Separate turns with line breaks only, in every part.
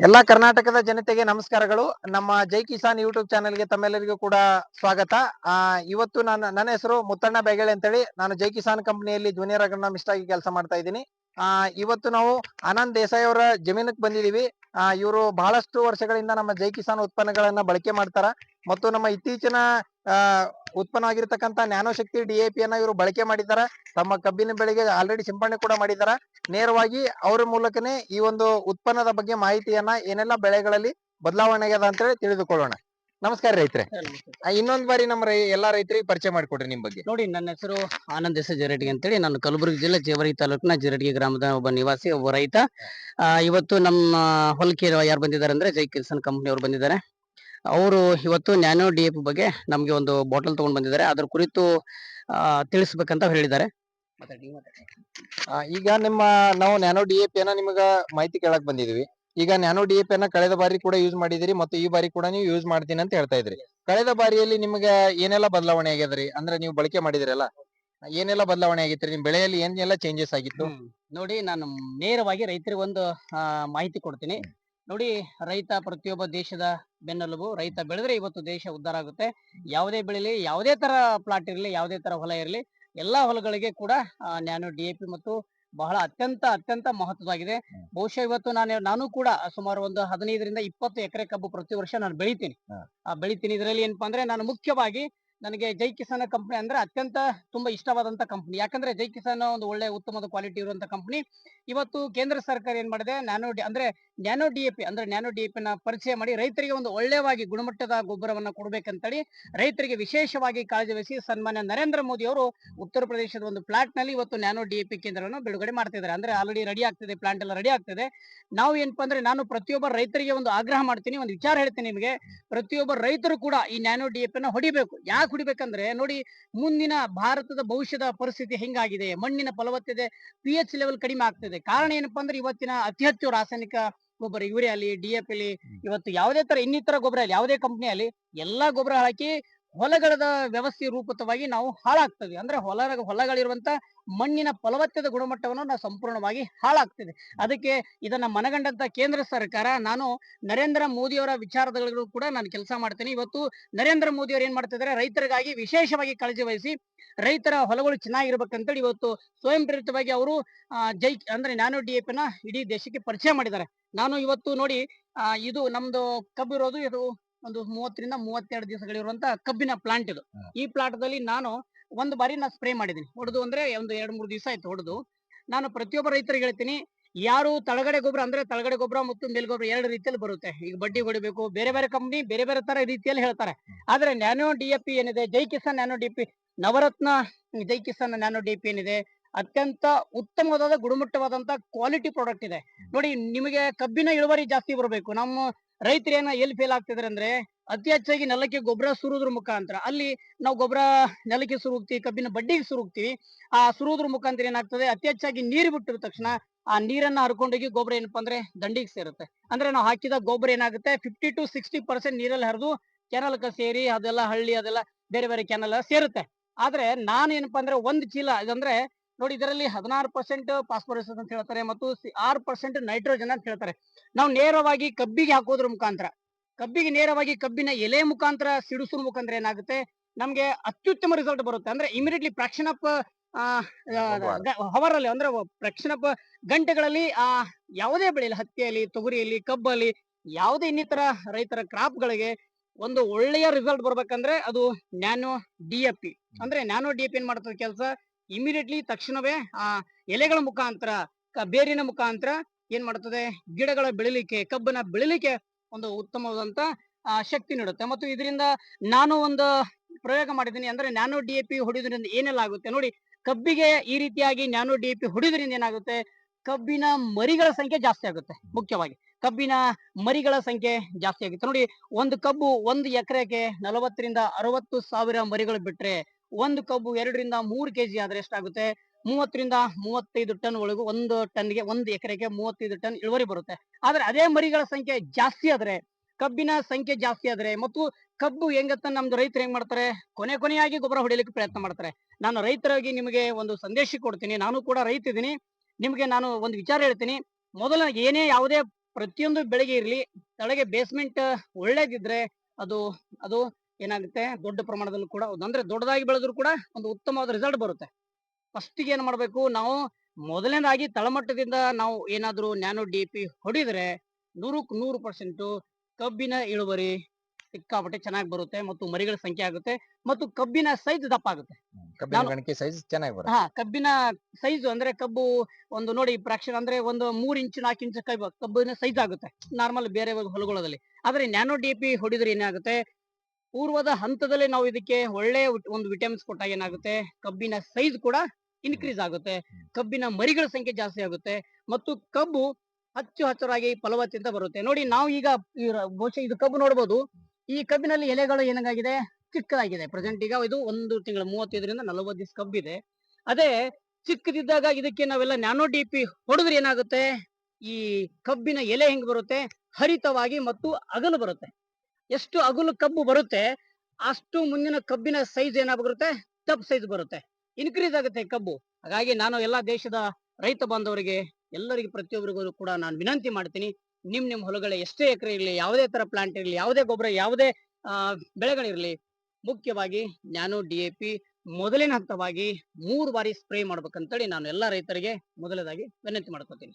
ಎಲ್ಲಾ ಕರ್ನಾಟಕದ ಜನತೆಗೆ ನಮಸ್ಕಾರಗಳು. ನಮ್ಮ ಜೈ ಕಿಸಾನ್ ಯೂಟ್ಯೂಬ್ ಚಾನೆಲ್ಗೆ ತಮ್ಮೆಲ್ಲರಿಗೂ ಕೂಡ ಸ್ವಾಗತ. ಆ, ಇವತ್ತು ನಾನು, ನನ್ನ ಹೆಸರು ಮುತ್ತಣ್ಣ ಬೇಗಳೆ ಅಂತೇಳಿ. ನಾನು ಜೈ ಕಿಸಾನ್ ಕಂಪನಿಯಲ್ಲಿ ಜೂನಿಯರ್ ಅಗ್ರನಮಿಸ್ಟ್ ಆಗಿ ಕೆಲಸ ಮಾಡ್ತಾ ಇದ್ದೀನಿ. ಆ, ಇವತ್ತು ನಾವು ಆನಂದ್ ದೇಸಾಯಿ ಅವರ ಜಮೀನಕ್ಕೆ ಬಂದಿದೀವಿ ಆ, ಇವರು ಬಹಳಷ್ಟು ವರ್ಷಗಳಿಂದ ನಮ್ಮ ಜೈ ಕಿಸಾನ್ ಉತ್ಪನ್ನಗಳನ್ನ ಬಳಕೆ ಮಾಡ್ತಾರ. ಮತ್ತು ನಮ್ಮ ಇತ್ತೀಚಿನ ಉತ್ಪನ್ನ ಆಗಿರ್ತಕ್ಕಂತ ನ್ಯಾನೋ ಶಕ್ತಿ ಡಿಎಪಿ ಅನ್ನ ಇವರು ಬಳಕೆ ಮಾಡಿದ್ದಾರೆ. ತಮ್ಮ ಕಬ್ಬಿನ ಬೆಳೆಗೆ ಆಲ್ರೆಡಿ ಸಿಂಪಡಣೆ ಕೂಡ ಮಾಡಿದ್ದಾರೆ. ನೇರವಾಗಿ ಅವರ ಮೂಲಕನೇ ಈ ಒಂದು ಉತ್ಪನ್ನದ ಬಗ್ಗೆ ಮಾಹಿತಿಯನ್ನ ಏನೆಲ್ಲ ಬೆಳೆಗಳಲ್ಲಿ ಬದಲಾವಣೆ ಆಗ್ಯದ ಅಂತೇಳಿ ತಿಳಿದುಕೊಳ್ಳೋಣ. ನಮಸ್ಕಾರ ರೈತರೆ. ಇನ್ನೊಂದ್ ಬಾರಿ ನಮ್ಮ ರೈ ಎಲ್ಲಾ ರೈತರಿಗೆ ಪರಿಚಯ ಮಾಡಿಕೊಡ್ರಿ ನಿಮ್ ಬಗ್ಗೆ.
ನೋಡಿ ನನ್ನ ಹೆಸರು ಆನಂದ್ ಎಸ್ ಜರಡಿ ಅಂತೇಳಿ. ನಾನು ಕಲಬುರಗಿ ಜಿಲ್ಲೆ ಜೇವರಿ ತಾಲೂಕಿನ ಜಿರಡ್ಗಿ ಗ್ರಾಮದ ಒಬ್ಬ ನಿವಾಸಿ ಒಬ್ಬ ರೈತ. ಇವತ್ತು ನಮ್ಮ ಹೊಲಕ್ಕೆ ಯಾರು ಬಂದಿದ್ದಾರೆ ಅಂದ್ರೆ ಜೈ ಕಿಸಾನ್ ಕಂಪನಿ ಅವರು ಬಂದಿದ್ದಾರೆ. ಅವರು ಇವತ್ತು ನ್ಯಾನೋ ಡಿ ಎಫ್ ಬಗ್ಗೆ ನಮಗೆ ಒಂದು ಬಾಟಲ್ ತಗೊಂಡ್ ಬಂದಿದ್ದಾರೆ. ಅದ್ರ ಕುರಿತು ತಿಳಿಸ್ಬೇಕಂತ ಹೇಳಿದ್ದಾರೆ.
ಈಗ ನಿಮ್ಮ, ನಾವು ನ್ಯಾನೋ ಡಿ ಎಫ್ ಏನ ನಿಮಗ ಮಾಹಿತಿ ಕೇಳಕ್ ಬಂದಿದ್ವಿ. ಈಗ ನ್ಯಾನೋ ಡಿ ಎಫ್ ಏನ ಕಳೆದ ಬಾರಿ ಕೂಡ ಯೂಸ್ ಮಾಡಿದಿರಿ, ಮತ್ತು ಈ ಬಾರಿ ಕೂಡ ನೀವು ಯೂಸ್ ಮಾಡ್ತೀನಿ ಅಂತ ಹೇಳ್ತಾ ಇದ್ರಿ. ಕಳೆದ ಬಾರಿಯಲ್ಲಿ ನಿಮಗೆ ಏನೆಲ್ಲ ಬದಲಾವಣೆ ಆಗ್ಯದ್ರಿ? ಅಂದ್ರೆ ನೀವು ಬಳಕೆ ಮಾಡಿದಿರಲ್ಲ, ಏನೆಲ್ಲ ಬದಲಾವಣೆ ಆಗಿತ್ತು ನಿಮ್ ಬೆಳೆಯಲ್ಲಿ ಏನೆಲ್ಲ ಚೇಂಜಸ್ ಆಗಿತ್ತು?
ನೋಡಿ, ನಾನು ನೇರವಾಗಿ ರೈತರಿಗೆ ಒಂದು ಮಾಹಿತಿ ಕೊಡ್ತೀನಿ. ನೋಡಿ ರೈತ ಪ್ರತಿಯೊಬ್ಬ ದೇಶದ ಬೆನ್ನೆಲುಬು. ರೈತ ಬೆಳೆದ್ರೆ ಇವತ್ತು ದೇಶ ಉದ್ಧಾರ ಆಗುತ್ತೆ. ಯಾವುದೇ ಬೆಳೆಲಿ ಯಾವುದೇ ತರ ಪ್ಲಾಟ್ ಇರಲಿ ಯಾವುದೇ ತರ ಹೊಲ ಇರಲಿ ಎಲ್ಲಾ ಹೊಲಗಳಿಗೆ ಕೂಡ ನ್ಯಾನೋ ಡಿ ಎ ಪಿ ಮತ್ತು ಬಹಳ ಅತ್ಯಂತ ಅತ್ಯಂತ ಮಹತ್ವದಾಗಿದೆ ಬಹುಶಃ ಇವತ್ತು ನಾನು ನಾನು ಕೂಡ ಸುಮಾರು ಒಂದು ಹದಿನೈದರಿಂದ ಇಪ್ಪತ್ತು ಎಕರೆ ಕಬ್ಬು ಪ್ರತಿ ವರ್ಷ ನಾನು ಬೆಳಿತೀನಿ. ಆ ಬೆಳಿತೀನಿ. ಇದರಲ್ಲಿ ಏನಪ್ಪಾ ಅಂದ್ರೆ ನಾನು ಮುಖ್ಯವಾಗಿ ನನಗೆ ಜೈ ಕಿಸಾನ್ ಕಂಪನಿ ಅಂದ್ರೆ ಅತ್ಯಂತ ತುಂಬಾ ಇಷ್ಟವಾದಂತ ಕಂಪನಿ. ಯಾಕಂದ್ರೆ ಜೈ ಕಿಸಾನ್ ಒಂದು ಒಳ್ಳೆ ಉತ್ತಮದ ಕ್ವಾಲಿಟಿ ಇರುವಂತ ಕಂಪನಿ. ಇವತ್ತು ಕೇಂದ್ರ ಸರ್ಕಾರ ಏನ್ ಮಾಡಿದೆ ನಾನು ಡಿ ಅಂದ್ರೆ ನ್ಯಾನೋ ಡಿ ಎ ಪಿ ಅಂದ್ರೆ ನ್ಯಾನೋ ಡಿ ಎ ಪಿ ಪರಿಚಯ ಮಾಡಿ ರೈತರಿಗೆ ಒಂದು ಒಳ್ಳೆಯವಾಗಿ ಗುಣಮಟ್ಟದ ಗೊಬ್ಬರವನ್ನ ಕೊಡ್ಬೇಕಂತೇಳಿ ರೈತರಿಗೆ ವಿಶೇಷವಾಗಿ ಕಾಳಜಿ ವಹಿಸಿ ಸನ್ಮಾನ್ಯ ನರೇಂದ್ರ ಮೋದಿ ಅವರು ಉತ್ತರ ಪ್ರದೇಶದ ಒಂದು ಪ್ಲಾಂಟ್ನಲ್ಲಿ ಇವತ್ತು ನ್ಯಾನೋ ಡಿ ಎ ಪಿ ಕೇಂದ್ರವನ್ನು ಬಿಡುಗಡೆ ಮಾಡ್ತಿದ್ದಾರೆ. ಅಂದ್ರೆ ಆಲ್ರೆಡಿ ರೆಡಿ ಆಗ್ತಿದೆ ಪ್ಲಾಂಟ್ ಎಲ್ಲ ರೆಡಿ ಆಗ್ತಿದೆ. ನಾವು ಏನಪ್ಪಾ ಅಂದ್ರೆ ನಾನು ಪ್ರತಿಯೊಬ್ಬ ರೈತರಿಗೆ ಒಂದು ಆಗ್ರಹ ಮಾಡ್ತೀನಿ, ಒಂದು ವಿಚಾರ ಹೇಳ್ತೀನಿ ನಿಮಗೆ. ಪ್ರತಿಯೊಬ್ಬ ರೈತರು ಕೂಡ ಈ ನ್ಯಾನೋ ಡಿ ಎ ಪಿನ ಹೊಡಿಬೇಕು. ಯಾಕೆ ಹೊಡಿಬೇಕಂದ್ರೆ ನೋಡಿ ಮುಂದಿನ ಭಾರತದ ಭವಿಷ್ಯದ ಪರಿಸ್ಥಿತಿ ಹೆಂಗಾಗಿದೆ, ಮಣ್ಣಿನ ಫಲವತ್ತತೆ ಪಿ ಎಚ್ ಲೆವೆಲ್ ಕಡಿಮೆ ಆಗ್ತಿದೆ. ಕಾರಣ ಏನಪ್ಪಾ ಅಂದ್ರೆ ಇವತ್ತಿನ ಅತಿ ಹೆಚ್ಚು ರಾಸಾಯನಿಕ ಗೊಬ್ಬರ ಯೂರಿಯಾ ಅಲ್ಲಿ ಡಿ ಎಫ್ ಅಲ್ಲಿ ಇವತ್ತು ಯಾವುದೇ ತರ ಇನ್ನಿತರ ಗೊಬ್ಬರ ಅಲ್ಲಿ ಯಾವುದೇ ಕಂಪನಿಯಲ್ಲಿ ಎಲ್ಲಾ ಗೊಬ್ಬರ ಹಾಕಿ ಹೊಲಗಳದ ವ್ಯವಸ್ಥೆ ರೂಪಿತವಾಗಿ ನಾವು ಹಾಳಾಗ್ತದೆ. ಅಂದ್ರೆ ಹೊಲ ಹೊಲಗಳಿರುವಂತ ಮಣ್ಣಿನ ಫಲವತ್ತದ ಗುಣಮಟ್ಟವನ್ನು ನಾವು ಸಂಪೂರ್ಣವಾಗಿ ಹಾಳಾಗ್ತಿದೆ. ಅದಕ್ಕೆ ಇದನ್ನ ಮನಗಂಡಂತ ಕೇಂದ್ರ ಸರ್ಕಾರ ನಾನು ನರೇಂದ್ರ ಮೋದಿಯವರ ವಿಚಾರದಲ್ಲೂ ಕೂಡ ನಾನು ಕೆಲಸ ಮಾಡ್ತೇನೆ. ಇವತ್ತು ನರೇಂದ್ರ ಮೋದಿ ಅವರು ಏನ್ ಮಾಡ್ತಿದ್ದಾರೆ ರೈತರಿಗಾಗಿ ವಿಶೇಷವಾಗಿ ಕಾಳಜಿ ವಹಿಸಿ ರೈತರ ಹೊಲಗಳು ಚೆನ್ನಾಗಿರ್ಬೇಕಂತೇಳಿ ಇವತ್ತು ಸ್ವಯಂ ಪ್ರೇರಿತವಾಗಿ ಅವರು ಜೈ ಅಂದ್ರೆ ನ್ಯಾನೋ ಡಿ ಎ ನ ಇಡೀ ದೇಶಕ್ಕೆ ಪರಿಚಯ ಮಾಡಿದ್ದಾರೆ. ನಾನು ಇವತ್ತು ನೋಡಿ ಆ, ಇದು ನಮ್ದು ಕಬ್ಬು ಇರೋದು ಇದು ಒಂದು ಮೂವತ್ತರಿಂದ ಮೂವತ್ತೆರಡು ದಿವಸಗಳಿರುವಂತ ಕಬ್ಬಿನ ಪ್ಲಾಂಟ್ ಇದು. ಈ ಪ್ಲಾಂಟ್ ದಲ್ಲಿ ನಾನು ಒಂದು ಬಾರಿ ನಾನು ಸ್ಪ್ರೇ ಮಾಡಿದೀನಿ ಹೊಡೆದು ಅಂದ್ರೆ ಒಂದು ಎರಡ್ ಮೂರು ದಿವಸ ಆಯ್ತು ಹೊಡೆದು. ನಾನು ಪ್ರತಿಯೊಬ್ಬ ರೈತರಿಗೆ ಹೇಳ್ತೀನಿ ಯಾರು ತಳಗಡೆ ಗೊಬ್ಬರ ಅಂದ್ರೆ ತಳಗಡೆ ಗೊಬ್ಬರ ಮತ್ತು ಮೇಲ್ಗೊಬ್ಬರ ಎರಡು ರೀತಿಯಲ್ಲಿ ಬರುತ್ತೆ. ಈಗ ಬಡ್ಡಿ ಹೊಡಿಬೇಕು ಬೇರೆ ಬೇರೆ ಕಂಪನಿ ಬೇರೆ ಬೇರೆ ತರ ರೀತಿಯಲ್ಲಿ ಹೇಳ್ತಾರೆ. ಆದ್ರೆ ನ್ಯಾನೋ ಡಿ ಎ ಪಿ ಏನಿದೆ Jai Kisan nano D P Navaratna Jai Kisan nano D P ಏನಿದೆ ಅತ್ಯಂತ ಉತ್ತಮವಾದ ಗುಣಮಟ್ಟವಾದಂತ ಕ್ವಾಲಿಟಿ ಪ್ರಾಡಕ್ಟ್ ಇದೆ. ನೋಡಿ ನಿಮಗೆ ಕಬ್ಬಿನ ಇಳುವರಿ ಜಾಸ್ತಿ ಬರಬೇಕು. ನಮ್ಮ ರೈತರು ಏನ ಎಲ್ಲಿ ಫೇಲ್ ಆಗ್ತಿದಾರೆ ಅಂದ್ರೆ ಅತಿ ಹೆಚ್ಚಾಗಿ ನೆಲಕ್ಕೆ ಗೊಬ್ಬರ ಸುರುದ್ರ ಮುಖಾಂತರ. ಅಲ್ಲಿ ನಾವು ಗೊಬ್ಬರ ನೆಲಕ್ಕೆ ಸುರುಗ್ತೀವಿ ಕಬ್ಬಿನ ಬಡ್ಡಿಗೆ ಸುರುಗ್ತೀವಿ. ಆ ಸುರುದ್ರ ಮುಖಾಂತರ ಏನಾಗ್ತದೆ? ಅತಿ ಹೆಚ್ಚಾಗಿ ನೀರು ಬಿಟ್ಟಿದ ತಕ್ಷಣ ಆ ನೀರನ್ನ ಹರ್ಕೊಂಡೋಗಿ ಗೊಬ್ಬರ ಏನಪ್ಪಾ ಅಂದ್ರೆ ದಂಡಿಗೆ ಸೇರುತ್ತೆ. ಅಂದ್ರೆ ನಾವು ಹಾಕಿದ ಗೊಬ್ಬರ ಏನಾಗುತ್ತೆ? ಫಿಫ್ಟಿ ಟು ಸಿಕ್ಸ್ಟಿ ಪರ್ಸೆಂಟ್ ನೀರಲ್ಲಿ ಹರಿದು ಕೆನಲ್ಕ ಸೇರಿ ಅದೆಲ್ಲ ಹಳ್ಳಿ ಅದೆಲ್ಲ ಬೇರೆ ಬೇರೆ ಕೆನಲ್ ಸೇರುತ್ತೆ. ಆದ್ರೆ ನಾನು ಏನಪ್ಪಾ ಅಂದ್ರೆ ಒಂದ್ ಚೀಲ ಇದಂದ್ರೆ ನೋಡಿ ಇದರಲ್ಲಿ ಹದಿನಾರು ಪರ್ಸೆಂಟ್ ಫಾಸ್ಫರಸ್ ಅಂತ ಹೇಳ್ತಾರೆ ಮತ್ತು ಆರು ಪರ್ಸೆಂಟ್ ನೈಟ್ರೋಜನ್ ಅಂತ ಹೇಳ್ತಾರೆ. ನಾವು ನೇರವಾಗಿ ಕಬ್ಬಿಗೆ ಹಾಕೋದ್ರ ಮುಖಾಂತರ ಕಬ್ಬಿಗೆ ನೇರವಾಗಿ ಕಬ್ಬಿನ ಎಲೆ ಮುಖಾಂತರ ಸಿಡಿಸುವ ಮುಖಾಂತರ ಏನಾಗುತ್ತೆ? ನಮ್ಗೆ ಅತ್ಯುತ್ತಮ ರಿಸಲ್ಟ್ ಬರುತ್ತೆ. ಅಂದ್ರೆ ಇಮಿಡಿಯೇಟ್ಲಿ ಫ್ರಾಕ್ಷನ್ ಆಫ್ ಹವರ್ ಅಲ್ಲಿ ಅಂದ್ರೆ ಫ್ರಾಕ್ಷನ್ ಆಫ್ ಗಂಟೆಗಳಲ್ಲಿ ಆ ಯಾವುದೇ ಬೆಳೆಯಲ್ಲಿ ಹತ್ತಿಯಲ್ಲಿ ತೊಗರಿಯಲ್ಲಿ ಕಬ್ಬಲ್ಲಿ ಯಾವುದೇ ಇನ್ನಿತರ ರೈತರ ಕ್ರಾಪ್ ಗಳಿಗೆ ಒಂದು ಒಳ್ಳೆಯ ರಿಸಲ್ಟ್ ಬರ್ಬೇಕಂದ್ರೆ ಅದು ನ್ಯಾನೋ ಡಿ ಎಫ್ ಪಿ. ಅಂದ್ರೆ ನ್ಯಾನೋ ಡಿ ಎಫ್ ಏನ್ ಮಾಡ್ತದೆ ಕೆಲಸ? ಇಮಿಡಿಯೇಟ್ಲಿ ತಕ್ಷಣವೇ ಆ ಎಲೆಗಳ ಮುಖಾಂತರ ಬೇರಿನ ಮುಖಾಂತರ ಏನ್ ಮಾಡುತ್ತದೆ ಗಿಡಗಳ ಬೆಳಿಲಿಕ್ಕೆ ಕಬ್ಬನ ಬೆಳಿಲಿಕ್ಕೆ ಒಂದು ಉತ್ತಮವಾದಂತ ಶಕ್ತಿ ನೀಡುತ್ತೆ. ಮತ್ತು ಇದರಿಂದ ನಾನು ಒಂದು ಪ್ರಯೋಗ ಮಾಡಿದ್ದೀನಿ ಅಂದ್ರೆ ನ್ಯಾನೋ ಡಿ ಎ ಪಿ ಹೊಡೆಯೋದ್ರಿಂದ ಏನೆಲ್ಲ ಆಗುತ್ತೆ? ನೋಡಿ, ಕಬ್ಬಿಗೆ ಈ ರೀತಿಯಾಗಿ ನ್ಯಾನೋ ಡಿ ಎ ಪಿ ಹೊಡೆಯೋದ್ರಿಂದ ಏನಾಗುತ್ತೆ? ಕಬ್ಬಿನ ಮರಿಗಳ ಸಂಖ್ಯೆ ಜಾಸ್ತಿ ಆಗುತ್ತೆ, ಮುಖ್ಯವಾಗಿ. ಕಬ್ಬಿನ ಮರಿಗಳ ಸಂಖ್ಯೆ ಜಾಸ್ತಿ ಆಗುತ್ತೆ. ನೋಡಿ, ಒಂದು ಕಬ್ಬು ಒಂದು ಎಕರೆಗೆ ನಲವತ್ತರಿಂದ ಅರವತ್ತು ಸಾವಿರ ಮರಿಗಳು ಬಿಟ್ರೆ ಒಂದು ಕಬ್ಬು ಎರಡರಿಂದ ಮೂರು ಕೆಜಿ ಆದ್ರೆ ಎಷ್ಟಾಗುತ್ತೆ? ಮೂವತ್ತರಿಂದ ಮೂವತ್ತೈದು ಟನ್ ಒಳಗೂ ಒಂದು ಟನ್ಗೆ ಒಂದು ಎಕರೆಗೆ ಮೂವತ್ತೈದು ಟನ್ ಇಳುವರಿ ಬರುತ್ತೆ. ಆದ್ರೆ ಅದೇ ಮರಿಗಳ ಸಂಖ್ಯೆ ಜಾಸ್ತಿ ಆದ್ರೆ, ಕಬ್ಬಿನ ಸಂಖ್ಯೆ ಜಾಸ್ತಿ ಆದ್ರೆ ಮತ್ತು ಕಬ್ಬು ಹೆಂಗತ್ತ ನಮ್ದು ರೈತರು ಹೆಂಗ್ ಮಾಡ್ತಾರೆ? ಕೊನೆ ಕೊನೆಯಾಗಿ ಗೊಬ್ಬರ ಹೊಡಿಲಿಕ್ಕೆ ಪ್ರಯತ್ನ ಮಾಡ್ತಾರೆ. ನಾನು ರೈತರಾಗಿ ನಿಮಗೆ ಒಂದು ಸಂದೇಶ ಕೊಡ್ತೀನಿ. ನಾನು ಕೂಡ ರೈತ ಇದ್ದೀನಿ ನಿಮಗೆ ನಾನು ಒಂದು ವಿಚಾರ ಹೇಳ್ತೀನಿ. ಮೊದಲ ಏನೇ ಯಾವುದೇ ಪ್ರತಿಯೊಂದು ಬೆಳೆಗೆ ಇರಲಿ, ತಳಗೆ ಬೇಸ್ಮೆಂಟ್ ಒಳ್ಳೇದಿದ್ರೆ ಅದು ಅದು ಏನಾಗುತ್ತೆ? ದೊಡ್ಡ ಪ್ರಮಾಣದಲ್ಲೂ ಕೂಡ ಅಂದ್ರೆ ದೊಡ್ಡದಾಗಿ ಬೆಳೆದ್ರು ಕೂಡ ಒಂದು ಉತ್ತಮವಾದ ರಿಸಲ್ಟ್ ಬರುತ್ತೆ. ಫಸ್ಟಿಗೆ ಏನ್ ಮಾಡ್ಬೇಕು? ನಾವು ಮೊದಲನೇದಾಗಿ ತಳಮಟ್ಟದಿಂದ ನಾವು ಏನಾದ್ರೂ ನ್ಯಾನೋ ಡಿ ಪಿ ಹೊಡಿದ್ರೆ ನೂರಕ್ಕೆ ನೂರು ಪರ್ಸೆಂಟ್ ಕಬ್ಬಿನ ಇಳುವರಿ ಸಿಕ್ಕಾಪಟ್ಟೆ ಚೆನ್ನಾಗಿ ಬರುತ್ತೆ ಮತ್ತು ಮರಿಗಳ ಸಂಖ್ಯೆ ಆಗುತ್ತೆ ಮತ್ತು ಕಬ್ಬಿನ ಸೈಜ್ ದಪ್ಪ ಆಗುತ್ತೆ.
ಕಬ್ಬಿನ
ನಾನು-
ಸೈಜ್ ಚೆನ್ನಾಗಿ ಬರುತ್ತೆ.
ಹಾ ಕಬ್ಬಿನ ಸೈಜ್ ಅಂದ್ರೆ ಕಬ್ಬು ಒಂದು ನೋಡಿ ಪ್ರಾಕ್ಷನ್ ಅಂದ್ರೆ ಒಂದು ಮೂರ್ ಇಂಚ್ ನಾಲ್ಕು ಇಂಚ್ ಕಬ್ಬು ಕಬ್ಬಿನ ಸೈಜ್ ಆಗುತ್ತೆ. ನಾರ್ಮಲ್ ಬೇರೆ ಹೊಲಗಳಲ್ಲಿ. ಆದ್ರೆ ನ್ಯಾನೋ ಡಿ ಪಿ ಹೊಡಿದ್ರೆ ಏನಾಗುತ್ತೆ? ಪೂರ್ವದ ಹಂತದಲ್ಲಿ ನಾವು ಇದಕ್ಕೆ ಒಳ್ಳೆ ಒಂದು ವಿಟಮಿನ್ಸ್ ಕೊಟ್ಟಾಗ ಏನಾಗುತ್ತೆ? ಕಬ್ಬಿನ ಸೈಜ್ ಕೂಡ ಇನ್ಕ್ರೀಸ್ ಆಗುತ್ತೆ. ಕಬ್ಬಿನ ಮರಿಗಳ ಸಂಖ್ಯೆ ಜಾಸ್ತಿ ಆಗುತ್ತೆ. ಮತ್ತು ಕಬ್ಬು ಹಚ್ಚು ಹಚ್ಚರಾಗಿ ಫಲವತ್ತಿಂದ ಬರುತ್ತೆ. ನೋಡಿ ನಾವು ಈಗ ಬಹುಶಃ ಇದು ಕಬ್ಬು ನೋಡ್ಬೋದು. ಈ ಕಬ್ಬಿನಲ್ಲಿ ಎಲೆಗಳು ಏನಾಗಿದೆ ಚಿಕ್ಕದಾಗಿದೆ. ಪ್ರೆಸೆಂಟ್ ಈಗ ಇದು ಒಂದು ತಿಂಗಳ ಮೂವತ್ತೈದರಿಂದ ನಲವತ್ತು ದಿವಸ ಕಬ್ಬಿದೆ. ಅದೇ ಚಿಕ್ಕದಿದ್ದಾಗ ಇದಕ್ಕೆ ನಾವೆಲ್ಲ ನ್ಯಾನೋ ಡಿ ಪಿ ಹೊಡೆದ್ರೆ ಏನಾಗುತ್ತೆ? ಈ ಕಬ್ಬಿನ ಎಲೆ ಹೆಂಗ್ ಬರುತ್ತೆ? ಹರಿತವಾಗಿ ಮತ್ತು ಅಗಲು ಬರುತ್ತೆ. ಎಷ್ಟು ಅಗಲು ಕಬ್ಬು ಬರುತ್ತೆ, ಅಷ್ಟು ಮುಂದಿನ ಕಬ್ಬಿನ ಸೈಜ್ ಏನಾಗುತ್ತೆ ತಪ್ ಸೈಜ್ ಬರುತ್ತೆ. ಇನ್ಕ್ರೀಸ್ ಆಗುತ್ತೆ ಕಬ್ಬು. ಹಾಗಾಗಿ ನಾನು ಎಲ್ಲಾ ದೇಶದ ರೈತ ಬಾಂಧವರಿಗೆ, ಎಲ್ಲರಿಗೆ ಪ್ರತಿಯೊಬ್ಬರಿಗೂ ಕೂಡ ನಾನು ವಿನಂತಿ ಮಾಡ್ತೀನಿ, ನಿಮ್ ನಿಮ್ ಹೊಲಗಳ ಎಷ್ಟೇ ಎಕರೆ ಇರಲಿ, ಯಾವುದೇ ತರ ಪ್ಲಾಂಟ್ ಇರಲಿ, ಯಾವುದೇ ಗೊಬ್ಬರ, ಯಾವುದೇ ಬೆಳೆಗಳಿರ್ಲಿ, ಮುಖ್ಯವಾಗಿ ನಾನು ಡಿ ಎ ಪಿ ಮೊದಲಿನ ಹಂತವಾಗಿ ಮೂರು ಬಾರಿ ಸ್ಪ್ರೇ ಮಾಡ್ಬೇಕಂತೇಳಿ ನಾನು ಎಲ್ಲಾ ರೈತರಿಗೆ ಮೊದಲದಾಗಿ ವಿನಂತಿ ಮಾಡ್ಕೊತೀನಿ.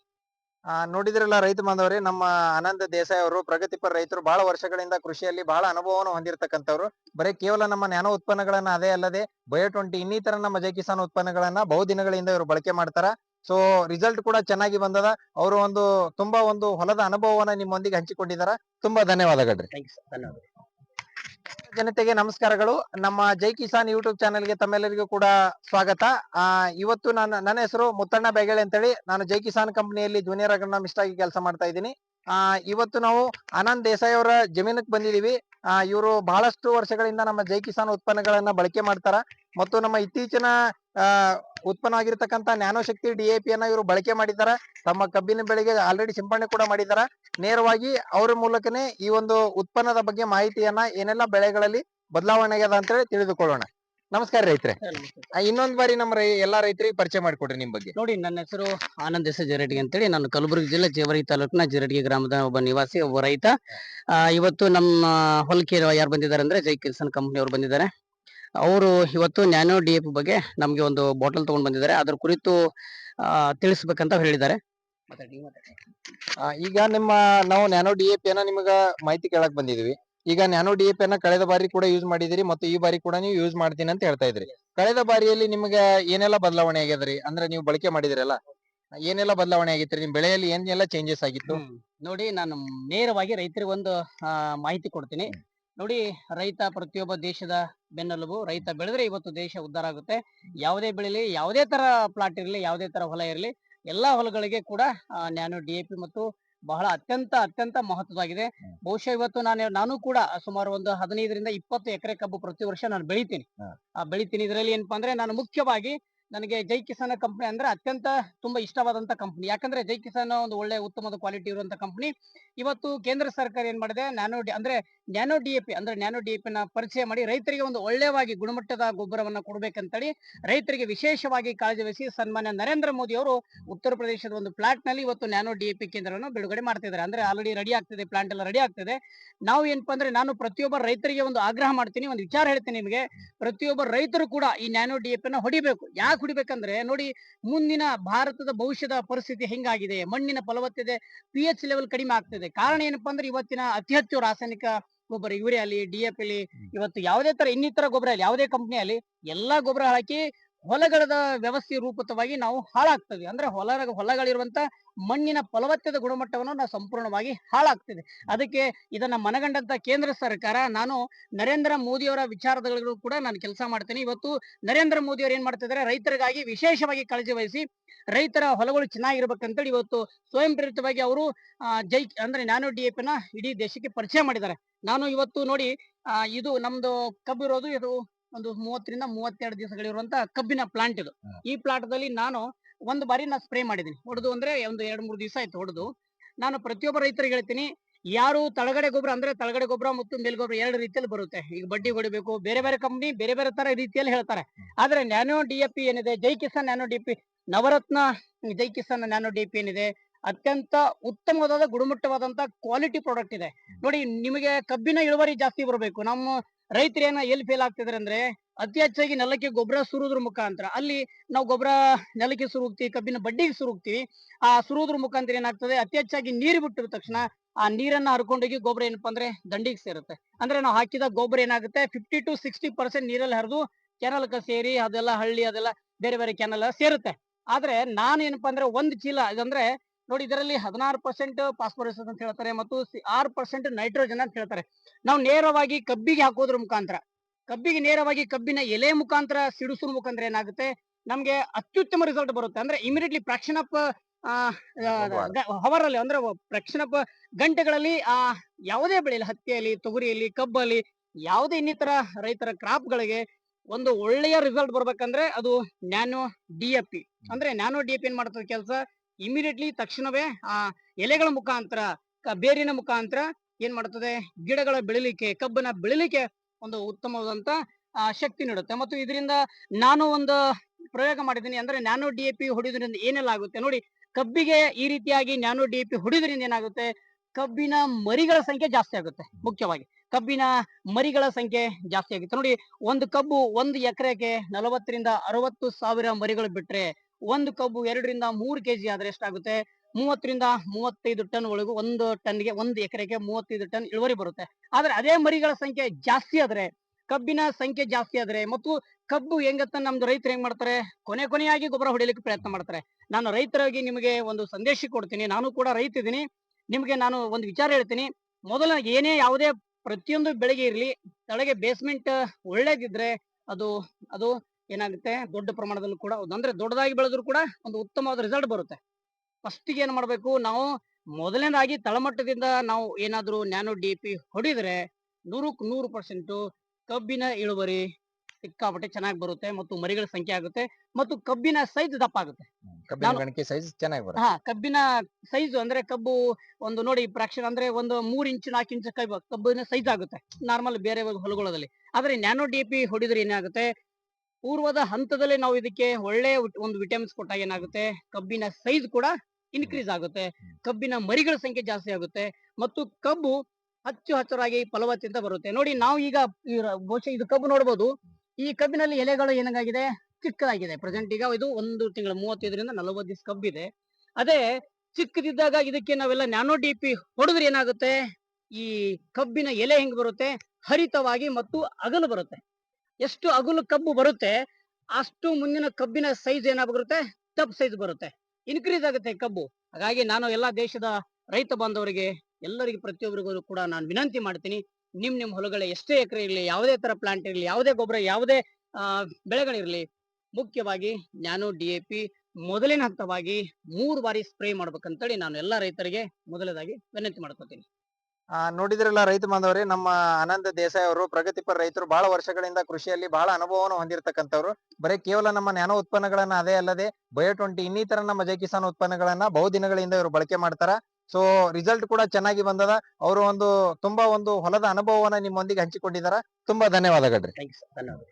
ಆ, ನೋಡಿದ್ರಲ್ಲ ರೈತ ಬಾಂಧವರೇ, ನಮ್ಮ ಆನಂದ ದೇಸಾಯಿ ಅವರು ಪ್ರಗತಿಪರ ರೈತರು ಬಹಳ ವರ್ಷಗಳಿಂದ ಕೃಷಿಯಲ್ಲಿ ಬಹಳ ಅನುಭವವನ್ನು ಹೊಂದಿರತಕ್ಕಂಥವ್ರು. ಬರೀ ಕೇವಲ ನಮ್ಮ ನ್ಯಾನೋ ಉತ್ಪನ್ನಗಳನ್ನ ಅದೇ ಅಲ್ಲದೆ ಬಯೋ ಟ್ವೆಂಟಿ ಇನ್ನಿತರ ನಮ್ಮ ಕಿಸಾನ್ ಉತ್ಪನ್ನಗಳನ್ನ ಬಹುದಿನಗಳಿಂದ ಇವರು ಬಳಕೆ ಮಾಡ್ತಾರ. ಸೊ ರಿಸಲ್ಟ್ ಕೂಡ ಚೆನ್ನಾಗಿ ಬಂದದ. ಅವರು ಒಂದು ತುಂಬಾ ಒಂದು ಹೊಲದ ಅನುಭವವನ್ನ ನಿಮ್ಮೊಂದಿಗೆ ಹಂಚಿಕೊಂಡಿದಾರ ತುಂಬಾ ಧನ್ಯವಾದಗಳ್ರಿ
ಥ್ಯಾಂಕ್ಸ್ ಧನ್ಯವಾದ
ಜನತೆಗೆ ನಮಸ್ಕಾರಗಳು. ನಮ್ಮ ಜೈ ಕಿಸಾನ್ ಯೂಟ್ಯೂಬ್ ಚಾನೆಲ್ಗೆ ತಮ್ಮೆಲ್ಲರಿಗೂ ಕೂಡ ಸ್ವಾಗತ. ಆ, ಇವತ್ತು ನಾನು, ನನ್ನ ಹೆಸರು ಮುತ್ತಣ್ಣ ಬೇಗಳೆ ಅಂತೇಳಿ. ನಾನು ಜೈ ಕಿಸಾನ್ ಕಂಪನಿಯಲ್ಲಿ ಜೂನಿಯರ್ ಅಗ್ರನಾಮಿಸ್ಟ್ ಆಗಿ ಕೆಲಸ ಮಾಡ್ತಾ ಇದ್ದೀನಿ. ಆ, ಇವತ್ತು ನಾವು ಆನಂದ್ ದೇಸಾಯಿ ಅವರ ಜಮೀನಕ್ಕೆ ಬಂದಿದೀವಿ ಆ, ಇವರು ಬಹಳಷ್ಟು ವರ್ಷಗಳಿಂದ ನಮ್ಮ ಜೈ ಕಿಸಾನ್ ಉತ್ಪನ್ನಗಳನ್ನ ಬಳಕೆ ಮಾಡ್ತಾರ. ಮತ್ತು ನಮ್ಮ ಇತ್ತೀಚಿನ ಉತ್ಪನ್ನ ಆಗಿರ್ತಕ್ಕಂತ nano Shakti D A P ಅನ್ನ ಇವರು ಬಳಕೆ ಮಾಡಿದ್ದಾರೆ. ತಮ್ಮ ಕಬ್ಬಿನ ಬೆಳೆಗೆ ಆಲ್ರೆಡಿ ಸಿಂಪಡಣೆ ಕೂಡ ಮಾಡಿದ್ದಾರೆ. ನೇರವಾಗಿ ಅವರ ಮೂಲಕನೇ ಈ ಒಂದು ಉತ್ಪನ್ನದ ಬಗ್ಗೆ ಮಾಹಿತಿಯನ್ನ ಏನೆಲ್ಲ ಬೆಳೆಗಳಲ್ಲಿ ಬದಲಾವಣೆ ಆಗ್ಯದ ಅಂತೇಳಿ ತಿಳಿದುಕೊಳ್ಳೋಣ. ನಮಸ್ಕಾರ ರೈತ್ರೆ. ಇನ್ನೊಂದ್ ಬಾರಿ ನಮ್ಮ ಎಲ್ಲಾ ರೈತರಿಗೆ ಪರಿಚಯ ಮಾಡಿಕೊಡ್ರಿ ನಿಮ್ ಬಗ್ಗೆ.
ನೋಡಿ ನನ್ನ ಹೆಸರು ಆನಂದ್ ಎಸ್ ಜೆರಡ್ಗೆ ಅಂತೇಳಿ. ನಾನು ಕಲಬುರಗಿ ಜಿಲ್ಲೆ ಜೇವರಿ ತಾಲೂಕಿನ ಜಿರಡ್ಗಿ ಗ್ರಾಮದ ಒಬ್ಬ ನಿವಾಸಿ ಒಬ್ಬ ರೈತ. ಇವತ್ತು ನಮ್ಮ ಹೊಲಕ್ಕೆ ಯಾರು ಬಂದಿದ್ದಾರೆ ಅಂದ್ರೆ ಜೈ ಕಿಲ್ಸನ್ ಕಂಪನಿ ಅವರು ಬಂದಿದ್ದಾರೆ. ಅವರು ಇವತ್ತು ನ್ಯಾನೋ ಡಿ ಎಫ್ ಬಗ್ಗೆ ನಮಗೆ ಒಂದು ಬಾಟಲ್ ತಗೊಂಡು ಬಂದಿದ್ದಾರೆ. ಅದ್ರ ಕುರಿತು ತಿಳಿಸ್ಬೇಕಂತ ಹೇಳಿದ್ದಾರೆ.
ಈಗ ನಿಮ್ಮ, ನಾವು ನ್ಯಾನೋ ಡಿ ಎಫ್ ಏನ ನಿಮಗ ಮಾಹಿತಿ ಕೇಳಕ್ ಬಂದಿದ್ವಿ. ಈಗ ನ್ಯಾನೋ ಡಿ ಎಫ್ ಕಳೆದ ಬಾರಿ ಕೂಡ ಯೂಸ್ ಮಾಡಿದಿರಿ ಮತ್ತು ಈ ಬಾರಿ ಕೂಡ ನೀವು ಯೂಸ್ ಮಾಡ್ತೀನಿ ಅಂತ ಹೇಳ್ತಾ ಇದ್ರಿ. ಕಳೆದ ಬಾರಿಯಲ್ಲಿ ನಿಮಗೆ ಏನೆಲ್ಲ ಬದಲಾವಣೆ ಆಗ್ಯದ್ರಿ ಅಂದ್ರೆ ನೀವು ಬಳಕೆ ಮಾಡಿದಿರಲ್ಲ, ಏನೆಲ್ಲ ಬದಲಾವಣೆ ಆಗಿತ್ತು ನಿಮ್ ಬೆಳೆಯಲ್ಲಿ ಏನೆಲ್ಲ ಚೇಂಜಸ್ ಆಗಿತ್ತು?
ನೋಡಿ, ನಾನು ನೇರವಾಗಿ ರೈತರಿಗೆ ಒಂದು ಮಾಹಿತಿ ಕೊಡ್ತೀನಿ. ನೋಡಿ ರೈತ ಪ್ರತಿಯೊಬ್ಬ ದೇಶದ ಬೆನ್ನೆಲುಬು ರೈತ ಬೆಳೆದ್ರೆ ಇವತ್ತು ದೇಶ ಉದ್ಧಾರ ಆಗುತ್ತೆ. ಯಾವುದೇ ಬೆಳೆಲಿ ಯಾವುದೇ ತರ ಪ್ಲಾಟ್ ಇರಲಿ ಯಾವುದೇ ತರ ಹೊಲ ಇರಲಿ ಎಲ್ಲಾ ಹೊಲಗಳಿಗೆ ಕೂಡ ನ್ಯಾನೋ ಡಿ ಎ ಪಿ ಮತ್ತು ಬಹಳ ಅತ್ಯಂತ ಅತ್ಯಂತ ಮಹತ್ವವಾಗಿದೆ ಬಹುಶಃ ಇವತ್ತು ನಾನು ನಾನು ಕೂಡ ಸುಮಾರು ಒಂದು ಹದಿನೈದರಿಂದ ಇಪ್ಪತ್ತು ಎಕರೆ ಕಬ್ಬು ಪ್ರತಿ ವರ್ಷ ನಾನು ಬೆಳಿತೀನಿ. ಆ ಬೆಳಿತೀನಿ. ಇದರಲ್ಲಿ ಏನಪ್ಪಾ ಅಂದ್ರೆ ನಾನು ಮುಖ್ಯವಾಗಿ ನನಗೆ ಜೈ ಕಿಸಾನ್ ಕಂಪನಿ ಅಂದ್ರೆ ಅತ್ಯಂತ ತುಂಬಾ ಇಷ್ಟವಾದಂತ ಕಂಪನಿ. ಯಾಕಂದ್ರೆ ಜೈ ಕಿಸಾನ್ ಒಂದು ಒಳ್ಳೆ ಉತ್ತಮದ ಕ್ವಾಲಿಟಿ ಇರುವಂತ ಕಂಪನಿ. ಇವತ್ತು ಕೇಂದ್ರ ಸರ್ಕಾರ ಏನ್ ಮಾಡಿದೆ ನ್ಯಾನೋ ಅಂದ್ರೆ ನ್ಯಾನೋ ಡಿ ಎ ಪಿ ಅಂದ್ರೆ ನ್ಯಾನೋ ಡಿ ಎ ನ ಪರಿಚಯ ಮಾಡಿ ರೈತರಿಗೆ ಒಂದು ಒಳ್ಳೆಯವಾಗಿ ಗುಣಮಟ್ಟದ ಗೊಬ್ಬರವನ್ನು ಕೊಡಬೇಕಂತೇಳಿ ರೈತರಿಗೆ ವಿಶೇಷವಾಗಿ ಕಾಳಜಿ ವಹಿಸಿ ಸನ್ಮಾನ್ಯ ನರೇಂದ್ರ ಮೋದಿ ಅವರು ಉತ್ತರ ಪ್ರದೇಶದ ಒಂದು ಪ್ಲಾಂಟ್ನಲ್ಲಿ ಇವತ್ತು ನ್ಯಾನೋ ಡಿ ಎ ಪಿ ಕೇಂದ್ರವನ್ನು ಬಿಡುಗಡೆ ಮಾಡ್ತಿದ್ದಾರೆ. ಅಂದ್ರೆ ಆಲ್ರೆಡಿ ರೆಡಿ ಆಗ್ತಿದೆ ಪ್ಲಾಂಟ್ ಎಲ್ಲ ರೆಡಿ ಆಗ್ತಿದೆ. ನಾವು ಏನಪ್ಪಾ ಅಂದ್ರೆ ನಾನು ಪ್ರತಿಯೊಬ್ಬ ರೈತರಿಗೆ ಒಂದು ಆಗ್ರಹ ಮಾಡ್ತೀನಿ, ಒಂದು ವಿಚಾರ ಹೇಳ್ತೀನಿ ನಿಮಗೆ. ಪ್ರತಿಯೊಬ್ಬ ರೈತರು ಕೂಡ ಈ ನ್ಯಾನೋ ಡಿ ಎ ನ ಹೊಡಿಬೇಕು. ಯಾಕೆ ಹೊಡಿಬೇಕಂದ್ರೆ ನೋಡಿ ಮುಂದಿನ ಭಾರತದ ಭವಿಷ್ಯದ ಪರಿಸ್ಥಿತಿ ಹೆಂಗಾಗಿದೆ, ಮಣ್ಣಿನ ಫಲವತ್ತತೆ ಪಿ ಎಚ್ ಲೆವೆಲ್ ಕಡಿಮೆ ಆಗ್ತಿದೆ. ಕಾರಣ ಏನಪ್ಪಾ ಅಂದ್ರೆ ಇವತ್ತಿನ ಅತಿ ಹೆಚ್ಚು ರಾಸಾಯನಿಕ ಗೊಬ್ಬರ ಯೂರಿಯಾ ಅಲ್ಲಿ ಡಿ ಎಫ್ ಅಲ್ಲಿ ಇವತ್ತು ಯಾವುದೇ ತರ ಇನ್ನಿತರ ಗೊಬ್ಬರ ಅಲ್ಲಿ ಯಾವುದೇ ಕಂಪನಿಯಲ್ಲಿ ಎಲ್ಲಾ ಗೊಬ್ಬರ ಹಾಕಿ ಹೊಲಗಳದ ವ್ಯವಸ್ಥೆ ರೂಪಿತವಾಗಿ ನಾವು ಹಾಳಾಗ್ತದೆ. ಅಂದ್ರೆ ಹೊಲ ಹೊಲಗಳಿರುವಂತ ಮಣ್ಣಿನ ಫಲವತ್ತದ ಗುಣಮಟ್ಟವನ್ನು ನಾವು ಸಂಪೂರ್ಣವಾಗಿ ಹಾಳಾಗ್ತದೆ. ಅದಕ್ಕೆ ಇದನ್ನ ಮನಗಂಡಂತ ಕೇಂದ್ರ ಸರ್ಕಾರ ನಾನು ನರೇಂದ್ರ ಮೋದಿಯವರ ವಿಚಾರಗಳು ಕೂಡ ನಾನು ಕೆಲಸ ಮಾಡ್ತೇನೆ. ಇವತ್ತು ನರೇಂದ್ರ ಮೋದಿ ಅವರು ಏನ್ ಮಾಡ್ತಿದ್ದಾರೆ? ರೈತರಿಗಾಗಿ ವಿಶೇಷವಾಗಿ ಕಾಳಜಿ ವಹಿಸಿ ರೈತರ ಹೊಲಗಳು ಚೆನ್ನಾಗಿರ್ಬೇಕಂತೇಳಿ ಇವತ್ತು ಸ್ವಯಂ ಪ್ರೇರಿತವಾಗಿ ಅವರು ಜೈ ಅಂದ್ರೆ ನ್ಯಾನೋ ಡಿ ನ ಇಡೀ ದೇಶಕ್ಕೆ ಪರಿಚಯ ಮಾಡಿದ್ದಾರೆ. ನಾನು ಇವತ್ತು ನೋಡಿ ಇದು ನಮ್ದು ಕಬ್ಬು ಇರೋದು ಇದು ಒಂದು ಮೂವತ್ತರಿಂದ ಮೂವತ್ತೆರಡು ದಿವಸಗಳಿರುವಂತ ಕಬ್ಬಿನ ಪ್ಲಾಂಟ್ ಇದು. ಈ ಪ್ಲಾಂಟ್ ದಲ್ಲಿ ನಾನು ಒಂದು ಬಾರಿ ನಾ ಸ್ಪ್ರೇ ಮಾಡಿದ್ದೀನಿ. ಹೊಡೆದು ಅಂದ್ರೆ ಒಂದು ಎರಡು ಮೂರು ದಿವಸ ಆಯ್ತು ಹೊಡೆದು. ನಾನು ಪ್ರತಿಯೊಬ್ಬ ರೈತರಿಗೆ ಹೇಳ್ತೀನಿ ಯಾರು ತಳಗಡೆ ಗೊಬ್ಬರ ಅಂದ್ರೆ ತಳಗಡೆ ಗೊಬ್ಬರ ಮತ್ತು ಮೇಲ್ಗೊಬ್ಬರ ಎರಡು ರೀತಿಯಲ್ಲಿ ಬರುತ್ತೆ. ಈಗ ಬಡ್ಡಿ ಹೊಡಿಬೇಕು ಬೇರೆ ಬೇರೆ ಕಂಪನಿ ಬೇರೆ ಬೇರೆ ತರ ರೀತಿಯಲ್ಲಿ ಹೇಳ್ತಾರೆ. ಆದ್ರೆ ನ್ಯಾನೋ ಡಿ ಎ ಪಿ ಏನಿದೆ? Jai Kisan nano D P Navaratna Jai Kisan nano D P ಏನಿದೆ? ಅತ್ಯಂತ ಉತ್ತಮವಾದ ಗುಣಮಟ್ಟವಾದಂತ ಕ್ವಾಲಿಟಿ ಪ್ರಾಡಕ್ಟ್ ಇದೆ. ನೋಡಿ ನಿಮಗೆ ಕಬ್ಬಿನ ಇಳುವರಿ ಜಾಸ್ತಿ ಬರಬೇಕು. ನಮ್ಮ ರೈತರೇನ ಎಲ್ಲಿ ಫೇಲ್ ಆಗ್ತಿದ್ರೆ ಅಂದ್ರೆ ಅತಿ ಹೆಚ್ಚಾಗಿ ನೆಲಕ್ಕೆ ಗೊಬ್ಬರ ಸುರುದ್ರ ಮುಖಾಂತರ. ಅಲ್ಲಿ ನಾವು ಗೊಬ್ಬರ ನೆಲಕ್ಕೆ ಸುರುಗ್ತೀವಿ ಕಬ್ಬಿನ ಬಡ್ಡಿಗೆ ಸುರುಗ್ತೀವಿ. ಆ ಸುರುದ್ರ ಮುಖಾಂತರ ಏನಾಗ್ತದೆ? ಅತಿ ಹೆಚ್ಚಾಗಿ ನೀರು ಬಿಟ್ಟಿದ ತಕ್ಷಣ ಆ ನೀರನ್ನ ಹರ್ಕೊಂಡೋಗಿ ಗೊಬ್ಬರ ಏನಪ್ಪಾ ಅಂದ್ರೆ ದಂಡಿಗೆ ಸೇರುತ್ತೆ. ಅಂದ್ರೆ ನಾವು ಹಾಕಿದ ಗೊಬ್ಬರ ಏನಾಗುತ್ತೆ? ಫಿಫ್ಟಿ ಟು ಸಿಕ್ಸ್ಟಿ ಪರ್ಸೆಂಟ್ ನೀರಲ್ಲಿ ಹರಿದು ಕೆನಲ್ಕ ಸೇರಿ ಅದೆಲ್ಲ ಹಳ್ಳಿ ಅದೆಲ್ಲ ಬೇರೆ ಬೇರೆ ಕೆನಲ್ ಸೇರುತ್ತೆ. ಆದ್ರೆ ನಾನು ಏನಪ್ಪಾ ಅಂದ್ರೆ ಒಂದ್ ಚೀಲ ಇದಂದ್ರೆ ನೋಡಿ ಇದರಲ್ಲಿ ಹದಿನಾರು ಪರ್ಸೆಂಟ್ ಫಾಸ್ಫರಸ್ ಅಂತ ಹೇಳ್ತಾರೆ ಮತ್ತು ಆರು ಪರ್ಸೆಂಟ್ ನೈಟ್ರೋಜನ್ ಅಂತ ಹೇಳ್ತಾರೆ. ನಾವು ನೇರವಾಗಿ ಕಬ್ಬಿಗೆ ಹಾಕೋದ್ರ ಮುಖಾಂತರ ಕಬ್ಬಿಗೆ ನೇರವಾಗಿ ಕಬ್ಬಿನ ಎಲೆ ಮುಖಾಂತರ ಸಿಡಿಸೋ ಮುಖಾಂತರ ಏನಾಗುತ್ತೆ? ನಮ್ಗೆ ಅತ್ಯುತ್ತಮ ರಿಸಲ್ಟ್ ಬರುತ್ತೆ. ಅಂದ್ರೆ ಇಮಿಡಿಯೇಟ್ಲಿ ಫ್ರಾಕ್ಷನ್ ಆಫ್ ಹವರ್. ಅಲ್ಲಿ ಅಂದ್ರೆ ಫ್ರಾಕ್ಷನ್ ಆಫ್ ಗಂಟೆಗಳಲ್ಲಿ ಆ ಯಾವುದೇ ಬೆಳೆಯಲ್ಲಿ ಹತ್ತಿಯಲ್ಲಿ ತೊಗರಿಯಲ್ಲಿ ಕಬ್ಬಲ್ಲಿ ಯಾವುದೇ ಇನ್ನಿತರ ರೈತರ ಕ್ರಾಪ್ ಗಳಿಗೆ ಒಂದು ಒಳ್ಳೆಯ ರಿಸಲ್ಟ್ ಬರ್ಬೇಕಂದ್ರೆ ಅದು ನ್ಯಾನೋ ಡಿ ಪಿ. ಅಂದ್ರೆ ನ್ಯಾನೋ ಡಿ ಎಫ್ ಏನ್ ಮಾಡ್ತದೆ ಕೆಲಸ? ಇಮಿಡಿಯೇಟ್ಲಿ ತಕ್ಷಣವೇ ಆ ಎಲೆಗಳ ಮುಖಾಂತರ ಬೇರಿನ ಮುಖಾಂತರ ಏನ್ ಮಾಡುತ್ತದೆ ಗಿಡಗಳ ಬೆಳಿಲಿಕ್ಕೆ ಕಬ್ಬನ ಬೆಳಿಲಿಕ್ಕೆ ಒಂದು ಉತ್ತಮವಾದಂತ ಶಕ್ತಿ ನೀಡುತ್ತೆ. ಮತ್ತು ಇದರಿಂದ ನಾನು ಒಂದು ಪ್ರಯೋಗ ಮಾಡಿದ್ದೀನಿ ಅಂದ್ರೆ ನ್ಯಾನೋ ಡಿ ಎ ಪಿ ಹೊಡಿಯೋದ್ರಿಂದ ಏನೆಲ್ಲ ಆಗುತ್ತೆ ನೋಡಿ, ಕಬ್ಬಿಗೆ ಈ ರೀತಿಯಾಗಿ ನ್ಯಾನೋ ಡಿ ಎ ಪಿ ಹೊಡೆಯುವುದರಿಂದ ಏನಾಗುತ್ತೆ? ಕಬ್ಬಿನ ಮರಿಗಳ ಸಂಖ್ಯೆ ಜಾಸ್ತಿ ಆಗುತ್ತೆ, ಮುಖ್ಯವಾಗಿ. ಕಬ್ಬಿನ ಮರಿಗಳ ಸಂಖ್ಯೆ ಜಾಸ್ತಿ ಆಗುತ್ತೆ. ನೋಡಿ, ಒಂದು ಕಬ್ಬು ಒಂದು ಎಕರೆಗೆ ನಲವತ್ತರಿಂದ ಅರವತ್ತು ಸಾವಿರ ಮರಿಗಳು ಬಿಟ್ರೆ ಒಂದು ಕಬ್ಬು ಎರಡರಿಂದ ಮೂರು ಕೆಜಿ ಆದ್ರೆ ಎಷ್ಟಾಗುತ್ತೆ? ಮೂವತ್ತರಿಂದ ಮೂವತ್ತೈದು ಟನ್ ಒಳಗೂ ಒಂದು ಟನ್ಗೆ ಒಂದು ಎಕರೆಗೆ ಮೂವತ್ತೈದು ಟನ್ ಇಳುವರಿ ಬರುತ್ತೆ. ಆದ್ರೆ ಅದೇ ಮರಿಗಳ ಸಂಖ್ಯೆ ಜಾಸ್ತಿ ಆದ್ರೆ, ಕಬ್ಬಿನ ಸಂಖ್ಯೆ ಜಾಸ್ತಿ ಆದ್ರೆ ಮತ್ತು ಕಬ್ಬು ಹೆಂಗತ್ತ ನಮ್ದು ರೈತರು ಹೆಂಗ್ ಮಾಡ್ತಾರೆ? ಕೊನೆ ಕೊನೆಯಾಗಿ ಗೊಬ್ಬರ ಹೊಡಿಲಿಕ್ಕೆ ಪ್ರಯತ್ನ ಮಾಡ್ತಾರೆ. ನಾನು ರೈತರಾಗಿ ನಿಮಗೆ ಒಂದು ಸಂದೇಶ ಕೊಡ್ತೀನಿ. ನಾನು ಕೂಡ ರೈತ ಇದ್ದೀನಿ ನಿಮಗೆ ನಾನು ಒಂದು ವಿಚಾರ ಹೇಳ್ತೀನಿ. ಮೊದಲ ಏನೇ ಯಾವುದೇ ಪ್ರತಿಯೊಂದು ಬೆಳೆಗೆ ಇರಲಿ, ತಳಗೆ ಬೇಸ್ಮೆಂಟ್ ಒಳ್ಳೇದಿದ್ರೆ ಅದು ಅದು ಏನಾಗುತ್ತೆ? ದೊಡ್ಡ ಪ್ರಮಾಣದಲ್ಲೂ ಕೂಡ ಅಂದ್ರೆ ದೊಡ್ಡದಾಗಿ ಬೆಳೆದ್ರು ಕೂಡ ಒಂದು ಉತ್ತಮವಾದ ರಿಸಲ್ಟ್ ಬರುತ್ತೆ. ಫಸ್ಟಿಗೆ ಏನ್ ಮಾಡ್ಬೇಕು? ನಾವು ಮೊದಲನೇದಾಗಿ ತಳಮಟ್ಟದಿಂದ ನಾವು ಏನಾದ್ರೂ ನ್ಯಾನೋ ಡಿ ಪಿ ಹೊಡಿದ್ರೆ ನೂರಕ್ಕೆ ನೂರು ಪರ್ಸೆಂಟ್ ಕಬ್ಬಿನ ಇಳುವರಿ ಸಿಕ್ಕಾಪಟ್ಟೆ ಚೆನ್ನಾಗಿ ಬರುತ್ತೆ ಮತ್ತು ಮರಿಗಳ ಸಂಖ್ಯೆ ಆಗುತ್ತೆ ಮತ್ತು ಕಬ್ಬಿನ ಸೈಜ್ ದಪ್ಪ ಆಗುತ್ತೆ.
ಕಬ್ಬಿನ ಸೈಜ್ ಚೆನ್ನಾಗಿ ಬರುತ್ತೆ.
ಹಾ ಕಬ್ಬಿನ ಸೈಜ್ ಅಂದ್ರೆ ಕಬ್ಬು ಒಂದು ನೋಡಿ ಪ್ರಾಕ್ಷನ್ ಅಂದ್ರೆ ಒಂದು ಮೂರ್ ಇಂಚ್ ನಾಲ್ಕು ಇಂಚ್ ಕಬ್ಬು ಕಬ್ಬಿನ ಸೈಜ್ ಆಗುತ್ತೆ. ನಾರ್ಮಲ್ ಬೇರೆ ಹೊಲಗಳಲ್ಲಿ. ಆದ್ರೆ ನ್ಯಾನೋ ಡಿ ಪಿ ಹೊಡಿದ್ರೆ ಏನಾಗುತ್ತೆ? ಪೂರ್ವದ ಹಂತದಲ್ಲಿ ನಾವು ಇದಕ್ಕೆ ಒಳ್ಳೆ ಒಂದು ವಿಟಮಿನ್ಸ್ ಕೊಟ್ಟಾಗ ಏನಾಗುತ್ತೆ? ಕಬ್ಬಿನ ಸೈಜ್ ಕೂಡ ಇನ್ಕ್ರೀಸ್ ಆಗುತ್ತೆ. ಕಬ್ಬಿನ ಮರಿಗಳ ಸಂಖ್ಯೆ ಜಾಸ್ತಿ ಆಗುತ್ತೆ. ಮತ್ತು ಕಬ್ಬು ಹಚ್ಚು ಹಚ್ಚರಾಗಿ ಫಲವತ್ತಿಂದ ಬರುತ್ತೆ. ನೋಡಿ, ನಾವು ಈಗ ಬಹುಶಃ ಇದು ಕಬ್ಬು ನೋಡ್ಬೋದು. ಈ ಕಬ್ಬಿನಲ್ಲಿ ಎಲೆಗಳು ಏನಾಗಿದೆ ಚಿಕ್ಕದಾಗಿದೆ. ಪ್ರೆಸೆಂಟ್ ಈಗ ಇದು ಒಂದು ತಿಂಗಳ, ಮೂವತ್ತೈದರಿಂದ ನಲವತ್ತು ದಿವಸ ಕಬ್ಬಿದೆ ಅದೇ ಚಿಕ್ಕದಿದ್ದಾಗ ಇದಕ್ಕೆ ನಾವೆಲ್ಲ ನ್ಯಾನೋ ಡಿ ಪಿ ಹೊಡೆದ್ರೆ ಏನಾಗುತ್ತೆ? ಈ ಕಬ್ಬಿನ ಎಲೆ ಹೆಂಗ್ ಬರುತ್ತೆ? ಹರಿತವಾಗಿ ಮತ್ತು ಅಗಲು ಬರುತ್ತೆ. ಎಷ್ಟು ಅಗಲು ಕಬ್ಬು ಬರುತ್ತೆ, ಅಷ್ಟು ಮುಂದಿನ ಕಬ್ಬಿನ ಸೈಜ್ ಏನಾಗುತ್ತೆ ಟಪ್ ಸೈಜ್ ಬರುತ್ತೆ. ಇನ್ಕ್ರೀಸ್ ಆಗುತ್ತೆ ಕಬ್ಬು. ಹಾಗಾಗಿ ನಾನು ಎಲ್ಲಾ ದೇಶದ ರೈತ ಬಾಂಧವರಿಗೆ, ಎಲ್ಲರಿಗೂ ಪ್ರತಿಯೊಬ್ಬರಿಗೂ ಕೂಡ ನಾನು ವಿನಂತಿ ಮಾಡ್ತೀನಿ, ನಿಮ್ ನಿಮ್ ಹೊಲಗಳ ಎಷ್ಟೇ ಎಕರೆ ಇರಲಿ, ಯಾವುದೇ ತರ ಪ್ಲಾಂಟ್ ಇರಲಿ, ಯಾವುದೇ ಗೊಬ್ಬರ, ಯಾವುದೇ ಬೆಳೆಗಳಿರಲಿ, ಮುಖ್ಯವಾಗಿ ನ್ಯಾನೋ ಡಿ ಎ ಪಿ ಮೊದಲಿನ ಹಂತವಾಗಿ ಮೂರು ಬಾರಿ ಸ್ಪ್ರೇ ಮಾಡ್ಬೇಕಂತೇಳಿ ನಾನು ಎಲ್ಲಾ ರೈತರಿಗೆ ಮೊದಲನೇದಾಗಿ ವಿನಂತಿ ಮಾಡ್ಕೊತೀನಿ.
ಆ, ನೋಡಿದ್ರಲ್ಲ ರೈತ ಬಾಂಧವರೇ ನಮ್ಮ ಆನಂದ ದೇಸಾಯಿ ಅವರು ಪ್ರಗತಿಪರ ರೈತರು ಬಹಳ ವರ್ಷಗಳಿಂದ ಕೃಷಿಯಲ್ಲಿ ಬಹಳ ಅನುಭವವನ್ನು ಹೊಂದಿರತಕ್ಕಂಥವ್ರು. ಬರೀ ಕೇವಲ ನಮ್ಮ ನ್ಯಾನೋ ಉತ್ಪನ್ನಗಳನ್ನ ಅದೇ ಅಲ್ಲದೆ ಬಯೋ ಟ್ವೆಂಟಿ ಇನ್ನಿತರ ನಮ್ಮ ಜೈ ಕಿಸಾನ್ ಉತ್ಪನ್ನಗಳನ್ನ ಬಹುದಿನಗಳಿಂದ ಇವರು ಬಳಕೆ ಮಾಡ್ತಾರ. ಸೊ ರಿಸಲ್ಟ್ ಕೂಡ ಚೆನ್ನಾಗಿ ಬಂದದ. ಅವರು ಒಂದು ತುಂಬಾ ಒಂದು ಹೊಲದ ಅನುಭವವನ್ನ ನಿಮ್ಮೊಂದಿಗೆ ಹಂಚಿಕೊಂಡಿದಾರ ತುಂಬಾ ಧನ್ಯವಾದಗಳ್ರಿ
ಧನ್ಯವಾದ